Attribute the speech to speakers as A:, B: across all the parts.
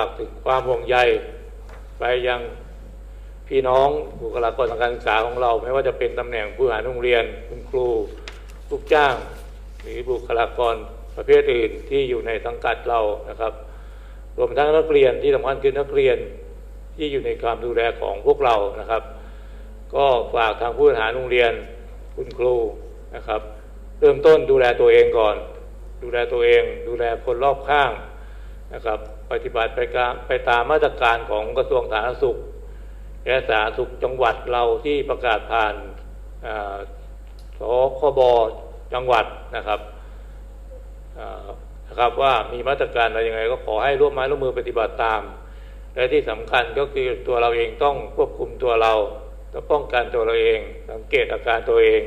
A: ฝากถึงความห่วงใยไปยังพี่น้องบุคลากรทางการศึกษาของเราไม่ว่าจะเป็นตำแหน่งผู้บริหารโรงเรียนคุณครูลูกจ้าง หรือบุคลากรประเภทอื่นที่อยู่ในสังกัดเรานะครับ รวมทั้งนักเรียนที่สำคัญคือนักเรียนที่อยู่ในความดูแลของพวกเรานะครับ ก็ฝากทางผู้บริหารโรงเรียนคุณครูนะครับ เริ่มต้นดูแลตัวเองก่อน ดูแลตัวเอง ดูแลคนรอบข้าง นะครับ ปฏิบัติไปกาไปตามมาตรการของกระทรวงสาธารณสุขและสาธารณสุขจังหวัดเราที่ประกาศผ่านสคบจังหวัดนะครับนะครับว่ามีมาตรการอะไรยังไง ก็ขอให้ร่วมไม้ร่วมมือปฏิบัติตาม และที่สำคัญก็คือตัวเราเองต้องควบคุมตัวเราต้องป้องกันตัวเราเอง สังเกตอาการตัวเอง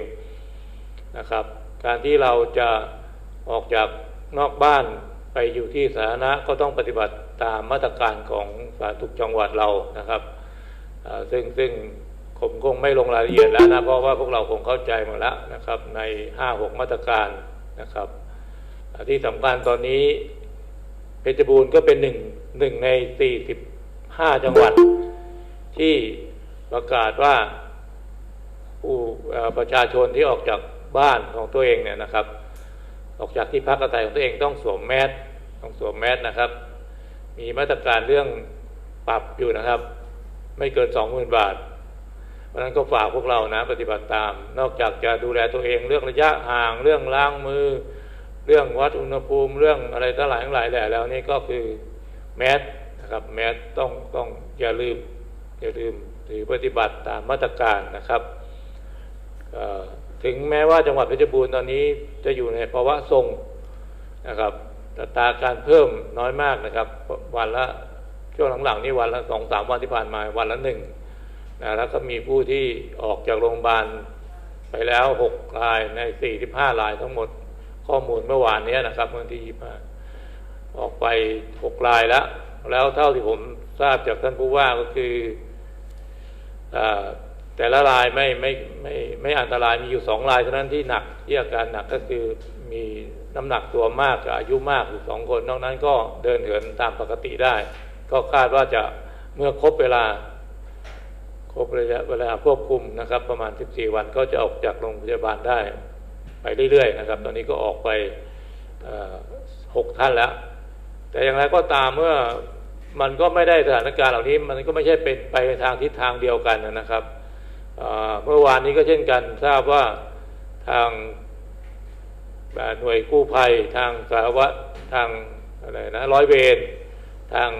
A: นะครับ การที่เราจะออกจากนอกบ้าน ไปอยู่ที่สาธารณะก็ต้องปฏิบัติตามมาตรการของสาธารณสุขจังหวัดเรานะครับซึ่งซึ่งผมคงไม่ลงรายละเอียดแล้วนะเพราะว่าพวกเราคงเข้าใจมดแล้วนะครับ ใน5-6มาตรการนะครับ ที่สำคัญตอนนี้เพชรบูรณ์ก็เป็นหนึ่งหนึ่งใน45จังหวัด ที่ประกาศว่าผู้ประชาชนที่ออกจากบ้านของตัวเองเนี่ยนะครับ ออกจากที่พักอาศัยของตัวเองต้องสวมแมสต้องสวมแมสนะครับ มีมาตรการเรื่องปรับอยู่นะครับ ไม่เกิน20,000บาทเพราะนั้นก็ฝากพวกเรานะปฏิบัติตาม นอกจากจะดูแลตัวเองเรื่องระยะห่าง เรื่องล้างมือ เรื่องวัดอุณหภูมิเรื่องอะไรทั้งหลายทั้งหลายแหล่แล้วนี่ก็คือแมสนะครับแมสต้องต้องอย่าลืมอย่าลืมถือปฏิบัติตามมาตรการนะครับเอ่อ ถึงแม้ว่าจังหวัดเพชรบูรณ์ตอนนี้จะอยู่ในภาวะทรงนะครับอัตราการเพิ่มน้อยมากนะครับ วันละช่วงหลังๆนี่วันละสองสามวันที่ผ่านมาวันละหนึ่งนะแล้วก็มีผู้ที่ออกจากโรงพยาบาลไปแล้วหกรายในสี่สิบห้ารายทั้งหมดข้อมูลเมื่อวานนี้นะครับเมื่อที่ยี่าออกไปหกรายแล้ว แล้วเท่าที่ผมทราบจากท่านผู้ว่าก็คืออา แต่ละรายไม่ไม่ไม่ไม่อันตรายมีอยู่สองรายเท่านั้นที่หนักที่อาการหนักก็คือมีน้ำหนักตัวมากกับอายุมากอยู่สองคนนอกนั้นก็เดินเหินตามปกติได้ ก็คาดว่าจะเมื่อครบเวลาครบระยะเวลาควบคุมนะครับ ประมาณ 14 วันก็จะออกจากโรงพยาบาลได้ไปเรื่อยๆนะครับ ตอนนี้ก็ออกไปหกท่านแล้ว แต่อย่างไรก็ตามเมื่อมันก็ไม่ได้สถานการณ์เหล่านี้ มันก็ไม่ใช่เป็นไปในทางทิศทางเดียวกันนะครับ เมื่อวานนี้ก็เช่นกันทราบว่าทางหน่วยกู้ภัยทางสารวัตรทางอะไรนะร้อยเวรทาง